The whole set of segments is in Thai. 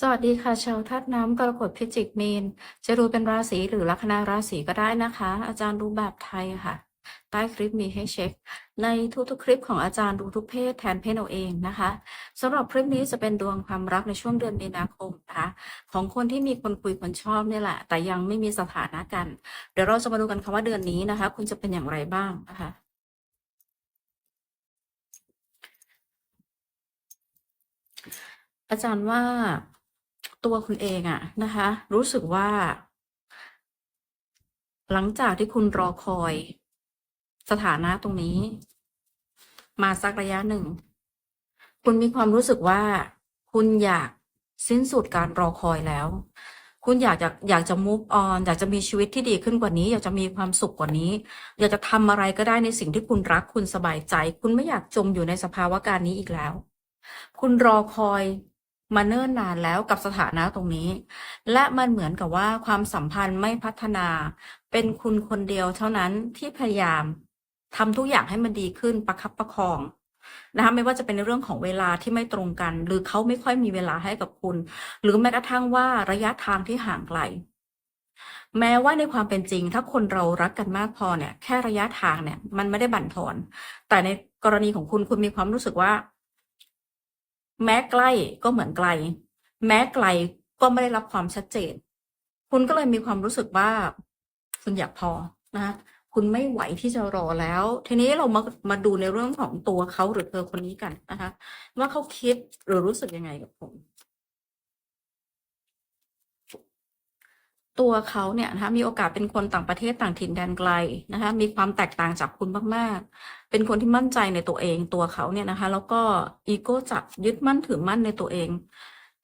สวัสดีค่ะชาวธาตุน้ำกรกฎพิจิกมีน จะดูเป็นราศีหรือลัคนาราศีก็ได้นะคะ อาจารย์ดูแบบไทยค่ะ ใต้คลิปมีให้เช็ค ในทุกๆคลิปของอาจารย์ดูทุกเพศแทนเพศเอาเองนะคะสำหรับคลิปนี้จะเป็นดวงความรักในช่วงเดือนมีนาคมนะคะของคนที่มีคนคุยคนชอบนี่แหละ แต่ยังไม่มีสถานะกัน เดี๋ยวเราจะมาดูกันค่ะว่าเดือนนี้นะคะ คุณจะเป็นอย่างไรบ้างนะคะอาจารย์ว่า ตัวคุณเองอะนะคะ รู้สึกว่า หลังจากที่คุณรอคอย สถานะตรงนี้ มาสักระยะหนึ่ง คุณมีความรู้สึกว่า คุณอยากสิ้นสุดการรอคอยแล้ว คุณอยากจะอยากจะ move on อยากจะมีชีวิตที่ดีขึ้นกว่านี้ อยากจะมีความสุขกว่านี้ อยากจะทำอะไรก็ได้ในสิ่งที่คุณรักคุณสบายใจ คุณไม่อยากจมอยู่ในสภาวะการนี้อีกแล้ว คุณรอคอย มาเนิ่นนานแล้วกับสถานะตรงนี้ และมันเหมือนกับว่าความสัมพันธ์ไม่พัฒนา เป็นคุณคนเดียวเท่านั้นที่พยายามทำทุกอย่างให้มันดีขึ้นประคับประคองนะคะไม่ว่าจะเป็นในเรื่องของเวลาที่ไม่ตรงกัน หรือเขาไม่ค่อยมีเวลาให้กับคุณ หรือแม้กระทั่งว่าระยะทางที่ห่างไกล แม้ว่าในความเป็นจริง ถ้าคนเรารักกันมากพอเนี่ย แค่ระยะทางเนี่ย มันไม่ได้บั่นทอน แต่ในกรณีของคุณคุณมีความรู้สึกว่า แม้ใกล้ก็เหมือนไกล แม้ไกลก็ไม่ได้รับความชัดเจน คุณก็เลยมีความรู้สึกว่า คุณอยากพอนะคะคุณไม่ไหวที่จะรอแล้ว ทีนี้เรามามาดูในเรื่องของตัวเขาหรือเธอคนนี้กันนะคะ ว่าเขาคิดหรือรู้สึกยังไงกับผม ตัวเขาเนี่ยนะคะมีโอกาสเป็นคนต่างประเทศต่างถิ่นแดนไกลนะคะมีความแตกต่างจากคุณมากๆ เป็นคนที่มั่นใจในตัวเองตัวเขาเนี่ยนะคะ แล้วก็อีโก้จัดยึดมั่นถือมั่นในตัวเอง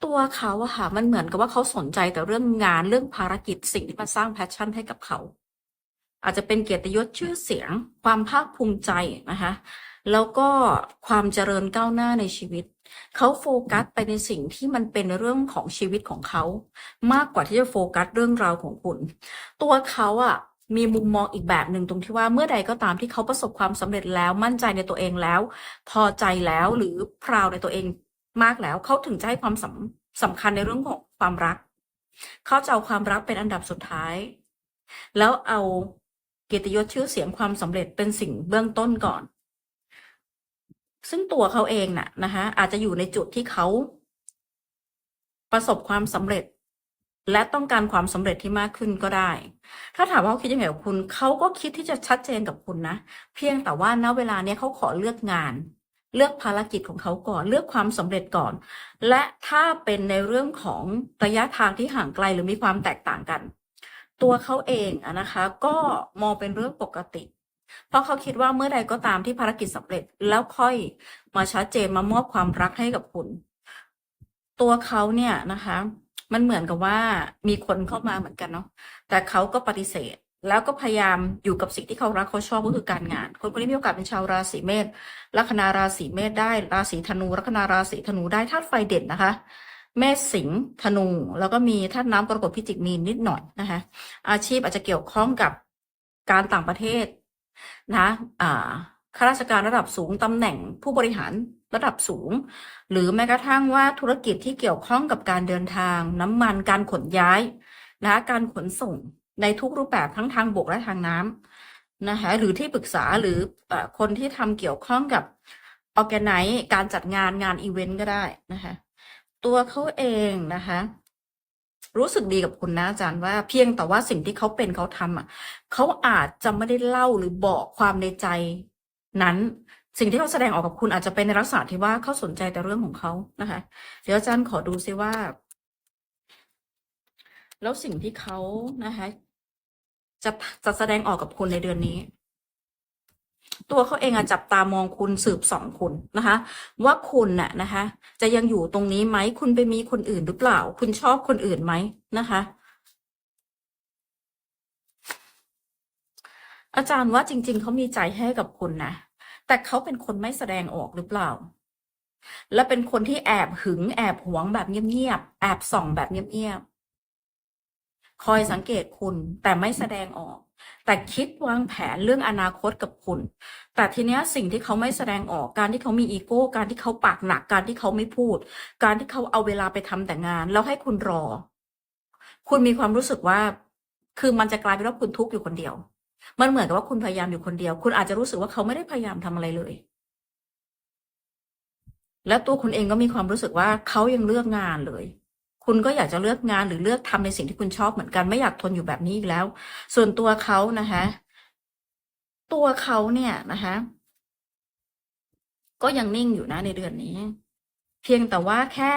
ตัวเขาอะค่ะมันเหมือนกับว่าเขาสนใจแต่เรื่องงานเรื่องภารกิจสิ่งที่มาสร้างแพชชั่นให้กับเขา อาจจะเป็นเกียรติยศชื่อเสียง ความภาคภูมิใจนะคะแล้วก็ความเจริญก้าวหน้าในชีวิต เขาโฟกัสไปในสิ่งที่มันเป็นเรื่องของชีวิตของเขา มากกว่าที่จะโฟกัสเรื่องราวของคุณ ตัวเขาอะมีมุมมองอีกแบบหนึ่งตรงที่ว่าเมื่อใดก็ตามที่เขาประสบความสำเร็จแล้วมั่นใจในตัวเองแล้ว พอใจแล้วหรือพราวในตัวเองมากแล้วเขาถึงจะให้ความสำสำคัญในเรื่องของความรัก เขาจะเอาความรักเป็นอันดับสุดท้าย แล้วเอาเกียรติยศชื่อเสียงความสำเร็จเป็นสิ่งเบื้องต้นก่อน ซึ่งตัวเขาเองน่ะนะคะอาจจะอยู่ในจุดที่เขา ประสบความสำเร็จ และต้องการความสำเร็จที่มากขึ้นก็ได้ ถ้าถามว่าเขาคิดยังไงกับคุณเขาก็คิดที่จะชัดเจนกับคุณนะเพียงแต่ว่าณเวลาเนี้ยเขาขอเลือกงาน เลือกภารกิจของเขาก่อน เลือกความสำเร็จก่อน และถ้าเป็นในเรื่องของระยะทางที่ห่างไกลหรือมีความแตกต่างกัน ตัวเขาเองนะคะ ก็มองเป็นเรื่องปกติ เพราะเขาคิดว่าเมื่อใดก็ตามที่ภารกิจสำเร็จแล้วค่อยมาชัดเจนมามอบความรักให้กับคุณ ตัวเขาเนี่ยนะคะ มันเหมือนกับว่ามีคนเข้ามาเหมือนกันเนาะแต่เขาก็ปฏิเสธ แล้วก็พยายามอยู่กับสิ่งที่เขารักเขาชอบก็คือการงาน คนคนนี้มีโอกาสเป็นชาวราศีเมษลัคนาราศีเมษได้ราศีธนูลัคนาราศีธนูได้ธาตุไฟเด่นนะคะเมษสิงห์ธนู แล้วก็มีธาตุน้ำกรกฎพิจิกมีนนิดหน่อยนะคะ อาชีพอาจจะเกี่ยวข้องกับการต่างประเทศ นะข้าราชการระดับสูงตำแหน่งผู้บริหารระดับสูง หรือแม้กระทั่งว่าธุรกิจที่เกี่ยวข้องกับการเดินทาง น้ำมันการขนย้ายนะการขนส่งในทุกรูปแบบทั้งทางบกและทางน้ำนะคะหรือที่ปรึกษาหรือเอ่อคนที่ทำเกี่ยวข้องกับออแกไนซ์การจัดงานงานอีเวนต์ก็ได้นะคะตัวเขาเองนะคะ รู้สึกดีกับคุณนะอาจารย์ว่าเพียงแต่ว่าสิ่งที่เขาเป็นเขาทำอะเขาอาจจะไม่ได้เล่าหรือบอกความในใจนั้น สิ่งที่เขาแสดงออกกับคุณอาจจะเป็นในลักษณะที่ว่าเขาสนใจแต่เรื่องของเขานะคะ เดี๋ยวอาจารย์ขอดูซิว่า แล้วสิ่งที่เขานะคะ จะจะแสดงออกกับคุณในเดือนนี้ ตัวเขาเองอะจับตามองคุณสืบสองคุณนะคะ ว่าคุณน่ะนะคะ จะยังอยู่ตรงนี้ไหมคุณไปมีคนอื่นหรือเปล่า คุณชอบคนอื่นไหมนะคะ อาจารย์ว่าจริง ๆเขามีใจให้กับคุณนะแต่เขาเป็นคนไม่แสดงออกหรือเปล่า และเป็นคนที่แอบหึงแอบหวงแบบเงียบๆแอบส่องแบบเงียบ คอยสังเกตคุณแต่ไม่แสดงออก แต่คิดวางแผนเรื่องอนาคตกับคุณ แต่ทีเนี้ยสิ่งที่เขาไม่แสดงออกการที่เขามีอีโก้ การที่เขาปากหนักการที่เขาไม่พูด การที่เขาเอาเวลาไปทำแต่งาน แล้วให้คุณรอ คุณมีความรู้สึกว่า คือมันจะกลายเป็นว่าคุณทุกข์อยู่คนเดียว มันเหมือนกับว่าคุณพยายามอยู่คนเดียว คุณอาจจะรู้สึกว่าเขาไม่ได้พยายามทำอะไรเลยและตัวคุณเองก็มีความรู้สึกว่าเขายังเลือกงานเลย คุณก็อยากจะเลือกงานหรือเลือกทำในสิ่งที่คุณชอบเหมือนกันไม่อยากทนอยู่แบบนี้อีกแล้ว ส่วนตัวเขานะคะตัวเขาเนี่ยนะคะก็ยังนิ่งอยู่นะในเดือนนี้ เพียงแต่ว่าแค่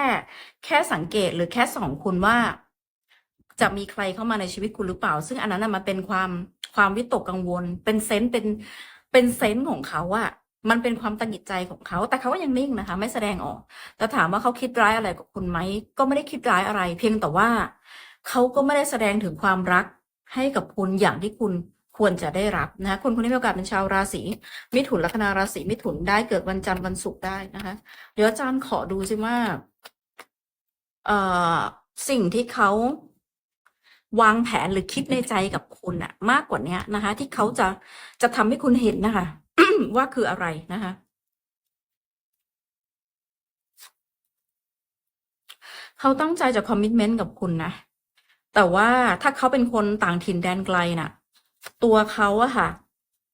แค่สังเกตหรือแค่ส่องคุณว่า จะมีใครเข้ามาในชีวิตคุณหรือเปล่า ซึ่งอันนั้นนะมันเป็นความความวิตกกังวล เป็นเซนส์เป็นเป็นเซนส์ของเขาอะ มันเป็นความตังหิดใจของเขา แต่เขาก็ยังนิ่งนะคะ ไม่แสดงออก แต่ถามว่าเขาคิดร้ายอะไรกับคุณไหม ก็ไม่ได้คิดร้ายอะไร เพียงแต่ว่าเขาก็ไม่ได้แสดงถึงความรักให้กับคุณอย่างที่คุณควรจะได้รับนะคะคนคนนี้มีโอกาสเป็นชาวราศีมิถุนลัคนาราศีมิถุนได้เกิดวันจันทร์วันศุกร์ได้นะคะ เดี๋ยวอาจารย์ขอดูสิว่าเอ่อสิ่งที่เขาวางแผนหรือคิดในใจกับคุณอะมากกว่าเนี้ยนะคะ ที่เขาจะจะทำให้คุณเห็นนะคะ ว่าคืออะไรนะคะเขาตั้งใจจะคอมมิชเมนต์กับคุณนะ แต่ว่าถ้าเขาเป็นคนต่างถิ่นแดนไกลน่ะ ตัวเขาอะค่ะ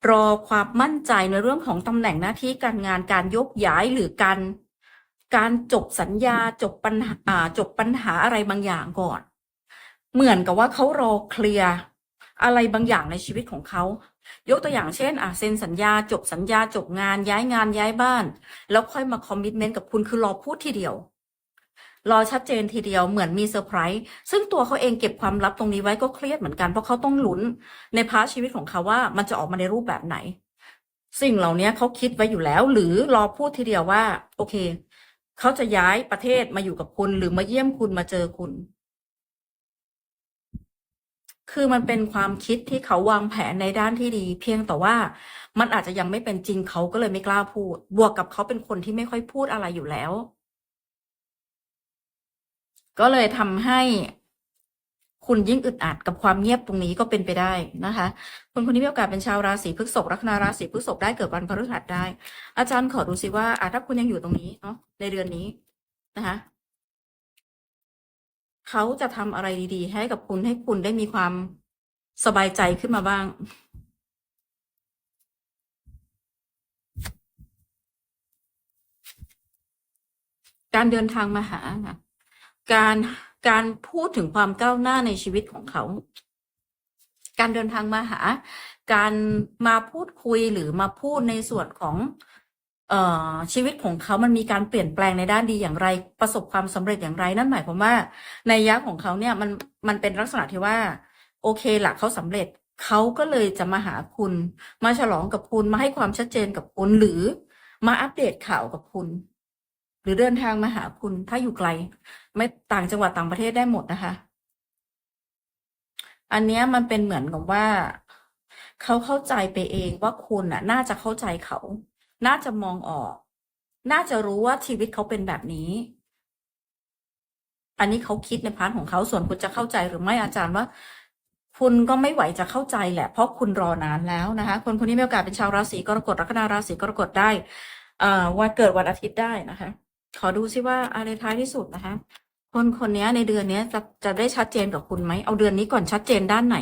รอความมั่นใจในเรื่องของตำแหน่งหน้าที่การงานการยกย้ายหรือการการจบสัญญาจบปัญหาอ่าจบปัญหาอะไรบางอย่างก่อน เหมือนกับว่าเขารอเคลียร์อะไรบางอย่างในชีวิตของเขา ยกตัวอย่างเช่นอะเซ็นสัญญาจบสัญญาจบงานย้ายงานย้ายบ้าน แล้วค่อยมาคอมมิชเมนต์กับคุณคือรอพูดทีเดียว รอชัดเจนทีเดียวเหมือนมีเซอร์ไพรส์ซึ่งตัวเขาเองเก็บความลับตรงนี้ไว้ก็เครียดเหมือนกันเพราะเขาต้องลุ้นในพาร์ทชีวิตของเขาว่ามันจะออกมาในรูปแบบไหน สิ่งเหล่านี้เขาคิดไว้อยู่แล้ว หรือรอพูดทีเดียวว่า โอเคเขาจะย้ายประเทศมาอยู่กับคุณหรือมาเยี่ยมคุณมาเจอคุณ คือมันเป็นความคิดที่เขาวางแผนในด้านที่ดี เพียงแต่ว่ามันอาจจะยังไม่เป็นจริงเขาก็เลยไม่กล้าพูด บวกกับเขาเป็นคนที่ไม่ค่อยพูดอะไรอยู่แล้ว ก็เลยทำให้คุณยิ่งอึดอัดกับความเงียบตรงนี้ก็เป็นไปได้นะคะ คนคนนี้มีโอกาสเป็นชาวราศีพฤษภลัคนาราศีพฤษภได้เกิดวันพฤหัสได้ อาจารย์ขอดูสิว่าถ้าคุณยังอยู่ตรงนี้เนาะในเดือนนี้นะคะ เขาจะทำอะไรดีๆ ให้กับคุณให้คุณได้มีความสบายใจขึ้นมาบ้าง การเดินทางมาหาการการพูดถึงความก้าวหน้าในชีวิตของเขา การเดินทางมาหา การมาพูดคุยหรือมาพูดในส่วนของ ชีวิตของเขามันมีการเปลี่ยนแปลงในด้านดีอย่างไร ประสบความสำเร็จอย่างไร นั่นหมายความว่าในยยะของเขาเนี่ยมันมันเป็นลักษณะที่ว่า โอเคละเขาสำเร็จเขาก็เลยจะมาหาคุณ มาฉลองกับคุณมาให้ความชัดเจนกับคุณหรือมาอัปเดตข่าวกับคุณ หรือเดินทางมาหาคุณถ้าอยู่ไกล ไม่ต่างจังหวัดต่างประเทศได้หมดนะคะ อันนี้มันเป็นเหมือนกับว่า เขาเข้าใจไปเองว่าคุณน่ะ น่าจะเข้าใจเขา น่าจะมองออก น่าจะรู้ว่าชีวิตเขาเป็นแบบนี้ อันนี้เขาคิดในพาร์ทของเขาส่วนคุณจะเข้าใจหรือไม่อาจารย์ว่า คุณก็ไม่ไหวจะเข้าใจแหละ เพราะคุณรอนานแล้วนะคะ คนคนนี้มีโอกาสเป็นชาวราศีกรกฎลัคนาราศีกรกฎได้เอ่อวันเกิดวันอาทิตย์ได้นะคะ ขอดูซิว่าอะไรท้ายที่สุดนะคะ คนคนนี้ในเดือนนี้จะจะได้ชัดเจนกับคุณไหมเอาเดือนนี้ก่อนชัดเจนด้านไหน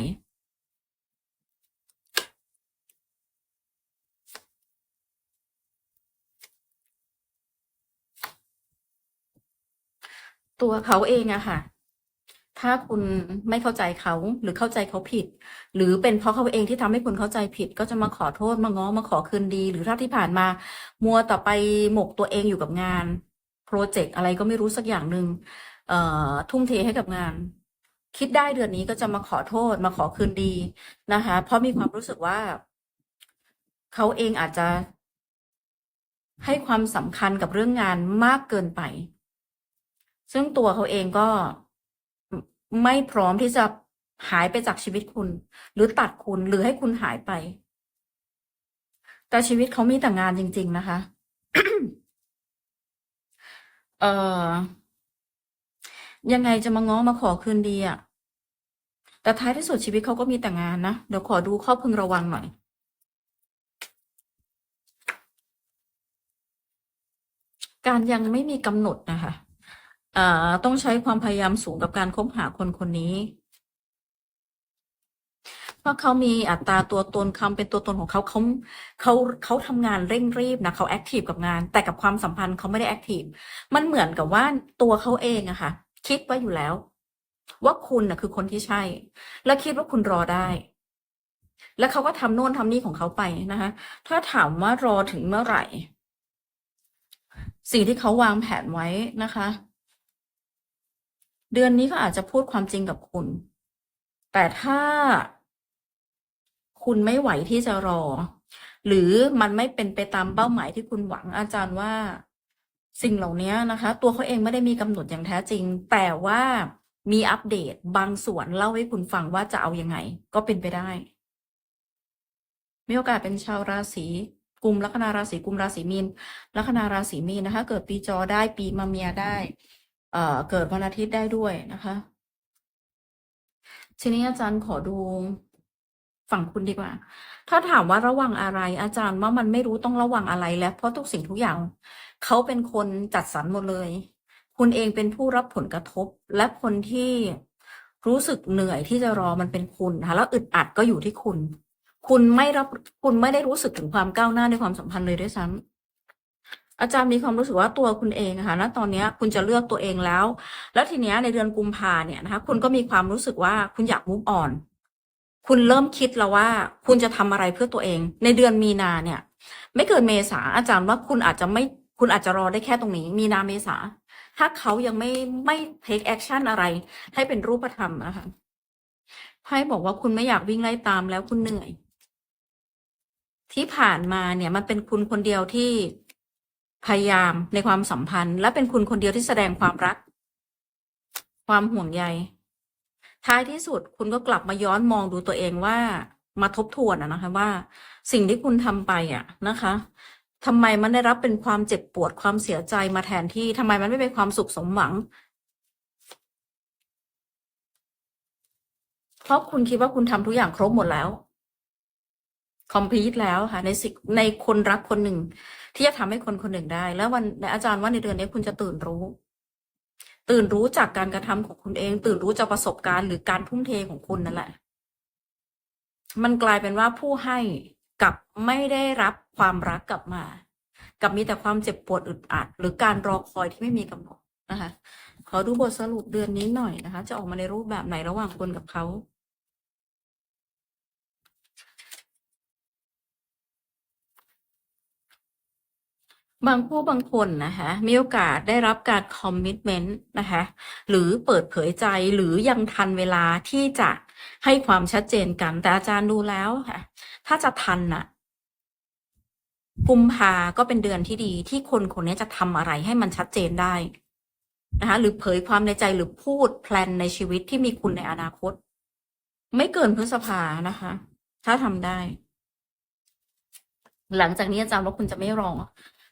ตัวเขาเองอะค่ะ ถ้าคุณไม่เข้าใจเขาหรือเข้าใจเขาผิด หรือเป็นเพราะเขาเองที่ทำให้คุณเข้าใจผิด ก็จะมาขอโทษมาง้อมาขอคืนดี หรือถ้าที่ผ่านมา มัวต่อไปหมกตัวเองอยู่กับงาน โปรเจกต์อะไรก็ไม่รู้สักอย่างหนึ่งเอ่อทุ่มเทให้กับงาน คิดได้เดือนนี้ก็จะมาขอโทษมาขอคืนดีนะคะ เพราะมีความรู้สึกว่าเขาเองอาจจะให้ความสำคัญกับเรื่องงานมากเกินไป ซึ่งตัวเขาเองก็ไม่พร้อมที่จะหายไปจากชีวิตคุณ หรือตัดคุณหรือให้คุณหายไป แต่ชีวิตเขามีแต่งานจริง ๆ นะคะ เอ่อ ยังไงจะมาง้อมาขอคืนดีอะแต่ท้ายที่สุดชีวิตเขาก็มีแต่งานนะ เดี๋ยวขอดูข้อพึงระวังหน่อย การยังไม่มีกำหนดนะคะ ต้องใช้ความพยายามสูงกับการคบหาคนคนนี้ เพราะเขามีอัตราตัวตนคำเป็นตัวตนของเขาเขาเขาเขาทำงานเร่งรีบนะเขาแอคทีฟกับงาน แต่กับความสัมพันธ์เขาไม่ได้แอคทีฟมันเหมือนกับว่าตัวเขาเองอะค่ะ คิดไว้อยู่แล้ว ว่าคุณน่ะคือคนที่ใช่ และคิดว่าคุณรอได้แล้วเขาก็ทำโน่นทำนี่ของเขาไปนะคะ ถ้าถามว่ารอถึงเมื่อไหร่ สิ่งที่เขาวางแผนไว้นะคะ เดือนนี้ก็อาจจะพูดความจริงกับคุณ แต่ถ้าคุณไม่ไหวที่จะรอ หรือมันไม่เป็นไปตามเป้าหมายที่คุณหวังอาจารย์ว่าสิ่งเหล่านี้นะคะ ตัวเขาเองไม่ได้มีกำหนดอย่างแท้จริง แต่ว่ามีอัปเดตบางส่วนเล่าให้คุณฟังว่าจะเอายังไง ก็เป็นไปได้ มีโอกาสเป็นชาวราศีกุมลัคนาราศีกุมราศีมีนลัคนาราศีมีนนะคะ เกิดปีจอได้ปีมะเมียได้ เอ่อเกิดวันอาทิตย์ได้ด้วยนะคะ ทีนี้อาจารย์ขอดูฝั่งคุณดีกว่า ถ้าถามว่าระวังอะไร อาจารย์ว่ามันไม่รู้ต้องระวังอะไรแล้ว เพราะทุกสิ่งทุกอย่างเขาเป็นคนจัดสรรหมดเลย คุณเองเป็นผู้รับผลกระทบ และคนที่รู้สึกเหนื่อยที่จะรอมันเป็นคุณนะคะแล้วอึดอัดก็อยู่ที่คุณ คุณไม่รับคุณไม่ได้รู้สึกถึงความก้าวหน้าในความสัมพันธ์เลยด้วยซ้ำ อาจารย์มีความรู้สึกว่าตัวคุณเองอะค่ะณตอนนี้คุณจะเลือกตัวเองแล้ว แล้วทีเนี้ยในเดือนกุมภาเนี่ยนะคะ คุณก็มีความรู้สึกว่าคุณอยากมุ v ออน คุณเริ่มคิดแล้วว่า คุณจะทำอะไรเพื่อตัวเอง ในเดือนมีนาเนี่ย ไม่เกินเมษาอาจารย์ว่าคุณอาจจะไม่คุณอาจจะรอได้แค่ตรงนี้ มีนาเมษา ถ้าเขายังไม่ไม่ take action อะไร ให้เป็นรูปธรรมนะคะไพ่บอกว่าคุณไม่อยากวิ่งไล่ตามแล้วคุณเหนื่อย ที่ผ่านมาเนี่ยมันเป็นคุณคนเดียวที่ พยายามในความสัมพันธ์ และเป็นคุณคนเดียวที่แสดงความรัก ความห่วงใย ท้ายที่สุดคุณก็กลับมาย้อนมองดูตัวเองว่ามาทบทวนนะคะว่า สิ่งที่คุณทำไปอะนะคะทำไมมันได้รับเป็นความเจ็บปวดความเสียใจมาแทนที่ทำไมมันไม่เป็นความสุขสมหวัง เพราะคุณคิดว่าคุณทำทุกอย่างครบหมดแล้ว complete แล้วค่ะในสิ่งในคนรักคนหนึ่ง ที่จะทำให้คนคนหนึ่งได้ แล้ววันอาจารย์ว่าในเดือนนี้คุณจะตื่นรู้ ตื่นรู้จากการกระทำของคุณเอง ตื่นรู้จากประสบการณ์หรือการทุ่มเทของคุณนั่นแหละ มันกลายเป็นว่าผู้ให้กับไม่ได้รับความรักกลับมา กับมีแต่ความเจ็บปวดอึดอัด หรือการรอคอยที่ไม่มีกำหนดนะคะขอดูบทสรุปเดือนนี้หน่อยนะคะ จะออกมาในรูปแบบไหนระหว่างคุณกับเขา บางผู้บางคนนะคะมีโอกาสได้รับการคอมมิ t เมนต์นะคะหรือเปิดเผยใจหรือยังทันเวลาที่จะให้ความชัดเจนกัน แต่อาจารย์ดูแล้วค่ะ ถ้าจะทันน่ะกุมภาก็เป็นเดือนที่ดีที่คนคนนี้จะทำอะไรให้มันชัดเจนได้นะคะหรือเผยความในใจหรือพูดแพลนในชีวิตที่มีคุณในอนาคต ไม่เกินพฤษภานะคะ ถ้าทำได้ หลังจากนี้อาจารย์ว่าคุณจะไม่รอ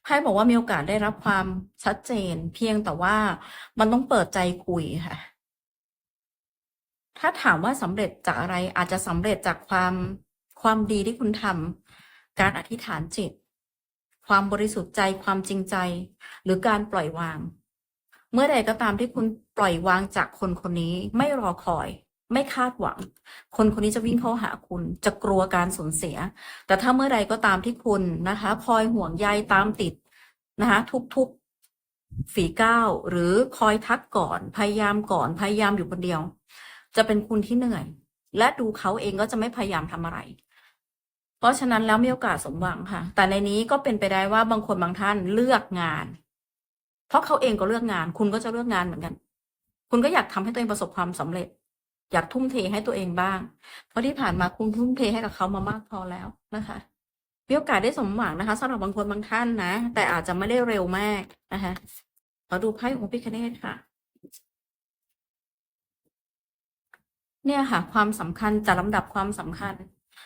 ไพ่บอกว่ามีโอกาสได้รับความชัดเจน เพียงแต่ว่ามันต้องเปิดใจคุยค่ะ ถ้าถามว่าสำเร็จจากอะไรอาจจะสำเร็จจากความความดีที่คุณทำการอธิษฐานจิต ความบริสุทธิ์ใจความจริงใจ หรือการปล่อยวาง เมื่อใดก็ตามที่คุณปล่อยวางจากคนคนนี้ไม่รอคอย ไม่คาดหวัง คนคนนี้จะวิ่งเข้าหาคุณ จะกลัวการสูญเสีย แต่ถ้าเมื่อใดก็ตามที่คุณนะคะคอยห่วงใยตามติดนะคะทุกๆฝีก้าวหรือคอยทักก่อน พยายามก่อนพยายามอยู่คนเดียว จะเป็นคุณที่เหนื่อย และดูเขาเองก็จะไม่พยายามทำอะไร เพราะฉะนั้นแล้วมีโอกาสสมหวังค่ะ แต่ในนี้ก็เป็นไปได้ว่าบางคนบางท่านเลือกงาน เพราะเขาเองก็เลือกงาน คุณก็จะเลือกงานเหมือนกัน คุณก็อยากทำให้ตัวเองประสบความสำเร็จ อยากทุ่มเทให้ตัวเองบ้าง เพราะที่ผ่านมาคุณทุ่มเทให้กับเขามามากพอแล้วนะคะมีโอกาสได้สมหวังนะคะสำหรับบางคนบางท่านนะ แต่อาจจะไม่ได้เร็วมากนะคะขอดูไพ่องค์พิคเนตค่ะ เนี่ยค่ะ ความสำคัญจะลำดับความสำคัญ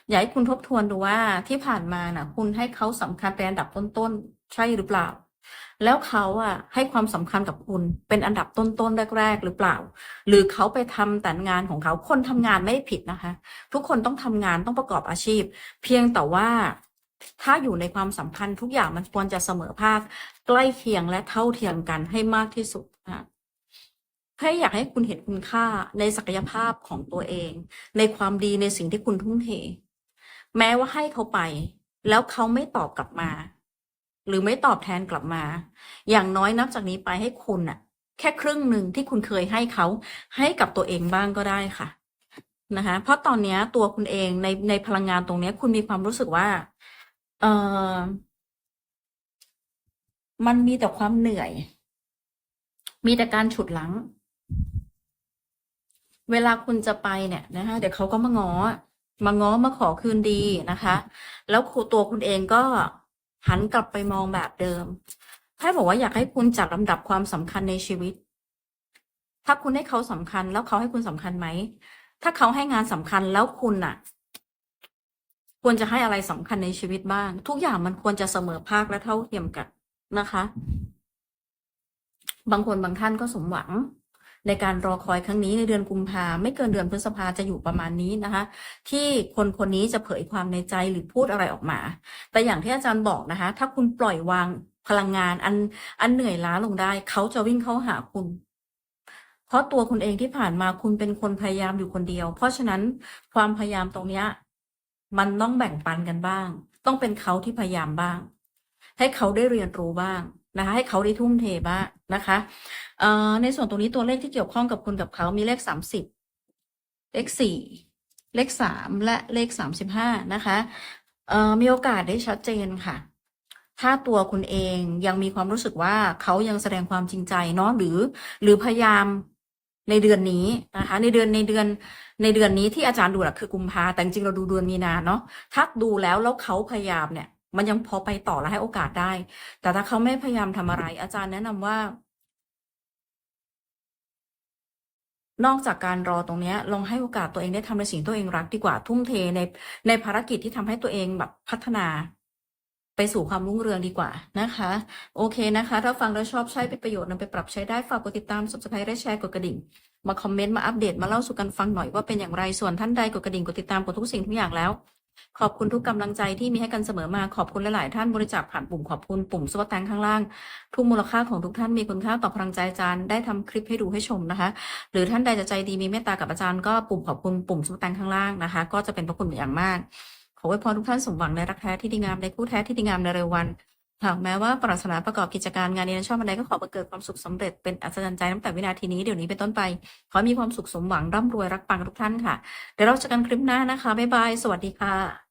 อยากให้คุณทบทวนดูว่าที่ผ่านมาน่ะ คุณให้เขาสำคัญเป็นอันดับต้นๆใช่หรือเปล่า แล้วเขาอะให้ความสำคัญกับคุณเป็นอันดับต้นๆแรก ๆ หรือเปล่า หรือเขาไปทำแต่งานของเขาคนทำงานไม่ผิดนะคะ ทุกคนต้องทำงานต้องประกอบอาชีพ เพียงแต่ว่าถ้าอยู่ในความสัมพันธ์ทุกอย่างมันควรจะเสมอภาค ใกล้เคียงและเท่าเทียมกันให้มากที่สุดนะคะให้อยากให้คุณเห็นคุณค่าในศักยภาพของตัวเอง ในความดีในสิ่งที่คุณทุ่มเท แม้ว่าให้เขาไป แล้วเขาไม่ตอบกลับมา หรือไม่ตอบแทนกลับมา อย่างน้อยนับจากนี้ไปให้คุณน่ะแค่ครึ่งหนึ่งที่คุณเคยให้เขาให้กับตัวเองบ้างก็ได้ค่ะนะคะ เพราะตอนนี้ตัวคุณเองในในพลังงานตรงนี้คุณมีความรู้สึกว่า เออมันมีแต่ความเหนื่อย มีแต่การฉุดหลัง เวลาคุณจะไปเนี่ยนะคะเดี๋ยวเขาก็มาง้อ มาง้อมาขอคืนดีนะคะ แล้วตัวคุณเองก็ หันกลับไปมองแบบเดิมไพ่บอกว่าอยากให้คุณจัดลำดับความสำคัญในชีวิต ถ้าคุณให้เขาสำคัญ แล้วเขาให้คุณสำคัญไหม ถ้าเขาให้งานสำคัญแล้วคุณน่ะ ควรจะให้อะไรสำคัญในชีวิตบ้าง ทุกอย่างมันควรจะเสมอภาคและเท่าเทียมกันนะคะ บางคนบางท่านก็สมหวัง ในการรอคอยครั้งนี้ในเดือนกุมภาไม่เกินเดือนพฤษภาจะอยู่ประมาณนี้นะคะ ที่คนคนนี้จะเผยความในใจหรือพูดอะไรออกมา แต่อย่างที่อาจารย์บอกนะคะ ถ้าคุณปล่อยวางพลังงานอันอันเหนื่อยล้าลงได้ เขาจะวิ่งเข้าหาคุณ เพราะตัวคุณเองที่ผ่านมาคุณเป็นคนพยายามอยู่คนเดียว เพราะฉะนั้นความพยายามตรงเนี้ยมันต้องแบ่งปันกันบ้าง ต้องเป็นเขาที่พยายามบ้าง ให้เขาได้เรียนรู้บ้าง นะคะ ให้เขาได้ทุ่มเทบ้างนะคะเอ่อในส่วนตรงนี้ตัวเลขที่เกี่ยวข้องกับคุณกับเขามีเลขสามสิบเลขสี่เลขสามและเลขสามสิบห้านะคะเอ่อมีโอกาสได้ชัดเจนค่ะ ถ้าตัวคุณเองยังมีความรู้สึกว่าเขายังแสดงความจริงใจเนาะหรือ หรือพยายามในเดือนนี้นะคะ ในเดือนในเดือนในเดือนนี้ที่อาจารย์ดูอะคือกุมภาแต่จริงเราดูเดือนมีนาเนาะถ้าดูแล้วแล้วเขาพยายามเนี่ย มันยังพอไปต่อและให้โอกาสได้ แต่ถ้าเขาไม่พยายามทำอะไร อาจารย์แนะนำว่า นอกจากการรอตรงนี้ลองให้โอกาสตัวเองได้ทำในสิ่งตัวเองรักดีกว่าทุ่มเทในในภารกิจที่ทำให้ตัวเองแบบพัฒนา ไปสู่ความรุ่งเรืองดีกว่านะคะ โอเคนะคะ ถ้าฟังแล้วชอบใช้เป็นประโยชน์นำไปปรับใช้ได้ฝากกดติดตาม subscribe และแชร์กดกระดิ่งมาคอมเมนต์มาอัปเดตมาเล่าสู่กันฟังหน่อยว่าเป็นอย่างไรส่วนท่านใดกดกระดิ่งกดติดตามกดทุกสิ่งทุกอย่างแล้ว ขอบคุณทุกกำลังใจที่มีให้กันเสมอมาขอบคุณหลาย ๆ ท่านบริจาคผ่านปุ่มขอบคุณปุ่มซุปเปอร์แตงข้างล่าง ทุกมูลค่าของทุกท่านมีคุณค่าต่อพลังใจอาจารย์ได้ทำคลิปให้ดูให้ชมนะคะ หรือท่านใดจะใจดีมีเมตตากับอาจารย์ก็ปุ่มขอบคุณปุ่มซุปเปอร์แตงข้างล่างนะคะ ก็จะเป็นพระคุณอย่างมาก ขอให้พรทุกท่านสมหวังในรักแท้ที่ดีงามในคู่แท้ที่ดีงามในเร็ววัน หากแม้ว่าปรารถนาประกอบกิจการงานในชอบอะไรก็ขอเกิดความสุขสำเร็จเป็นอัศจรรย์ใจตั้งแต่วินาทีนี้เดี๋ยวนี้เป็นต้นไป ขอมีความสุขสมหวังร่ำรวยรักปังทุกท่านค่ะ เดี๋ยวเราจะกันคลิปหน้านะคะ บ๊ายบาย สวัสดีค่ะ